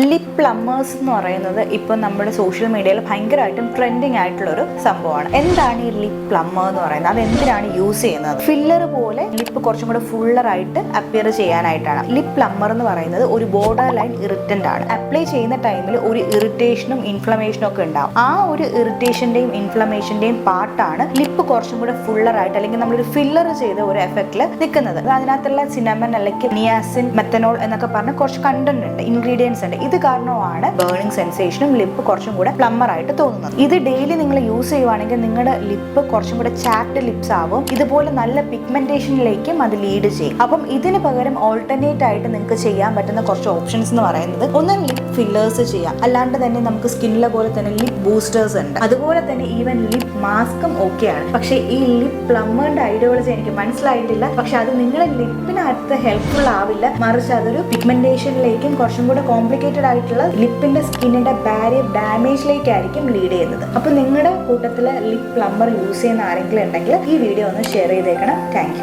Lip പ്ലമ്മേഴ്സ് എന്ന് പറയുന്നത് ഇപ്പോൾ നമ്മുടെ സോഷ്യൽ മീഡിയയിൽ ഭയങ്കരമായിട്ടും ട്രെൻഡിങ് ആയിട്ടുള്ള ഒരു സംഭവമാണ്. എന്താണ് ഈ ലിപ് പ്ലമ്മർ എന്ന് പറയുന്നത്? അത് എന്തിനാണ് യൂസ് ചെയ്യുന്നത്? ഫില്ലർ പോലെ ലിപ്പ് കുറച്ചും കൂടെ ഫുള്ളറായിട്ട് അപ്പിയർ ചെയ്യാനായിട്ടാണ്. ലിപ് പ്ലമ്മർ എന്ന് പറയുന്നത് ഒരു ബോർഡർ ലൈൻ ഇറിറ്റന്റ് ആണ്. അപ്ലൈ ചെയ്യുന്ന ടൈമിൽ ഒരു ഇറിറ്റേഷനും ഇൻഫ്ലമേഷനും ഒക്കെ ഉണ്ടാവും. ആ ഒരു ഇറിറ്റേഷന്റെയും ഇൻഫ്ലമേഷന്റെയും പാർട്ടാണ് ലിപ്പ് കുറച്ചും കൂടെ ഫുള്ളറായിട്ട് അല്ലെങ്കിൽ നമ്മളൊരു ഫില്ലർ ചെയ്ത ഒരു എഫക്റ്റിൽ നിൽക്കുന്നത്. അതിനകത്തുള്ള സിനമൻ അല്ലെങ്കിൽ നിയാസിൻ മെത്തനോൾ എന്നൊക്കെ പറഞ്ഞ കുറച്ച് കണ്ടന്റ് ഉണ്ട് ഇൻഗ്രീഡിയൻസ് ഉണ്ട്. ഇത് കാരണമാണ് ബേണിംഗ് സെൻസേഷനും ലിപ്പ് കുറച്ചും കൂടെ പ്ലമ്മർ ആയിട്ട് തോന്നുന്നത്. ഇത് ഡെയിലി നിങ്ങൾ യൂസ് ചെയ്യുവാണെങ്കിൽ നിങ്ങളുടെ ലിപ്പ് കുറച്ചും കൂടെ ചാപ്ഡ് ലിപ്സ് ആവും. ഇതുപോലെ നല്ല പിഗ്മെന്റേഷനിലേക്കും അത് ലീഡ് ചെയ്യും. അപ്പം ഇതിന് പകരം ഓൾട്ടർനേറ്റ് ആയിട്ട് നിങ്ങൾക്ക് ചെയ്യാൻ പറ്റുന്ന കുറച്ച് ഓപ്ഷൻസ് എന്ന് പറയുന്നത് ഒന്ന് ലിപ് ഫില്ലേഴ്സ് ചെയ്യാം. അല്ലാണ്ട് തന്നെ നമുക്ക് സ്കിന്നിലെ പോലെ തന്നെ ലിപ് ബൂസ്റ്റേഴ്സ് ഉണ്ട്. അതുപോലെ തന്നെ ഈവൻ ലിപ് മാസ്കും ഓക്കെയാണ്. പക്ഷെ ഈ ലിപ് പ്ലമ്മറിന്റെ ഐഡിയോളജി എനിക്ക് മനസ്സിലായിട്ടില്ല. പക്ഷെ അത് നിങ്ങളുടെ ലിപ്പിനകത്ത് ഹെൽപ്ഫുൾ ആവില്ല. മറിച്ച് അതൊരു പിഗ്മെന്റേഷനിലേക്കും കുറച്ചും കൂടെ കോംപ്ലിക്കേറ്റഡ് ആയിട്ടുള്ള ലിപ്പിന്റെ സ്കിന്നിന്റെ ബാരിയർ ഡാമേജിലേക്കായിരിക്കും ലീഡ് ചെയ്യുന്നത്. അപ്പൊ നിങ്ങളുടെ കൂട്ടത്തിൽ ലിപ് പ്ലമ്മർ യൂസ് ചെയ്യുന്ന ആരെങ്കിലും ഉണ്ടെങ്കിൽ ഈ വീഡിയോ ഒന്ന് ഷെയർ ചെയ്തേക്കണം. താങ്ക്